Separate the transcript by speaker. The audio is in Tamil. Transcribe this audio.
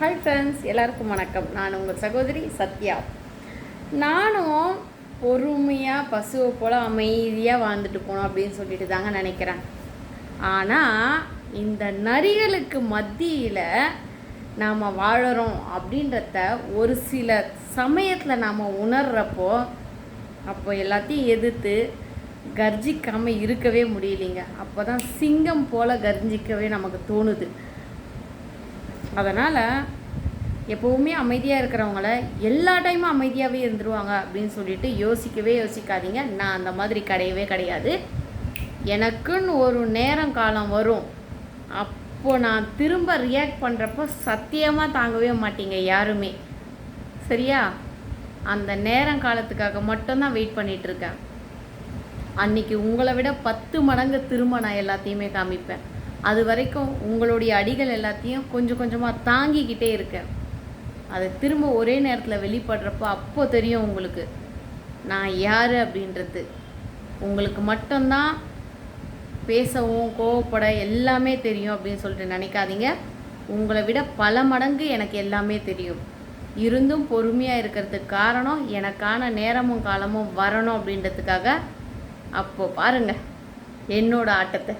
Speaker 1: ஹாய் ஃப்ரெண்ட்ஸ் எல்லாருக்கும் வணக்கம். நான் உங்கள் சகோதரி சத்யா. நானும் பொறுமையாக பசுவை போல் அமைதியாக வாழ்ந்துட்டு போகணும் அப்படின்னு சொல்லிட்டு தாங்க நினைக்கிறேன். ஆனால் இந்த நரிகளுக்கு மத்தியில் நாம் வாழறோம் அப்படின்றத ஒரு சில சமயத்தில் நாம் உணர்கிறப்போ அப்போ எல்லாத்தையும் எதிர்த்து கர்ஜிக்காமல் இருக்கவே முடியலைங்க. அப்போ தான் சிங்கம் போல் கர்ஜிக்கவே நமக்கு தோணுது. அதனால் எப்போவுமே அமைதியாக இருக்கிறவங்கள எல்லா டைமும் அமைதியாகவே இருந்துருவாங்க அப்படின்னு சொல்லிட்டு யோசிக்கவே யோசிக்காதீங்க. நான் அந்த மாதிரி கிடையவே கிடையாது. எனக்குன்னு ஒரு நேரம் காலம் வரும். அப்போ நான் திரும்ப ரியாக்ட் பண்ணுறப்போ சத்தியமாக தாங்கவே மாட்டீங்க யாருமே. சரியா? அந்த நேரம் காலத்துக்காக மட்டும்தான் வெயிட் பண்ணிகிட்ருக்கேன் அன்னைக்கு உங்களை விட பத்து மடங்கு திரும்ப நான் எல்லாத்தையுமே காமிப்பேன். அது வரைக்கும் உங்களுடைய அடிகள் எல்லாத்தையும் கொஞ்சம் கொஞ்சமாக தாங்கிக்கிட்டே இருக்கேன். அது திரும்ப ஒரே நேரத்தில் வெளிப்படுறப்போ அப்போ தெரியும் உங்களுக்கு. நான் யார் அப்படின்றது. உங்களுக்கு மட்டும்தான் பேசவும் கோவப்பட எல்லாமே தெரியும் அப்படின்னு சொல்லிட்டு நினைக்காதீங்க. உங்களை விட பல மடங்கு எனக்கு எல்லாமே தெரியும். இருந்தும் பொறுமையாக இருக்கிறதுக்கு காரணம் எனக்கான நேரமும் காலமும் வரணும் அப்படின்றதுக்காக அப்போ பாருங்கள் என்னோட ஆட்டத்தை.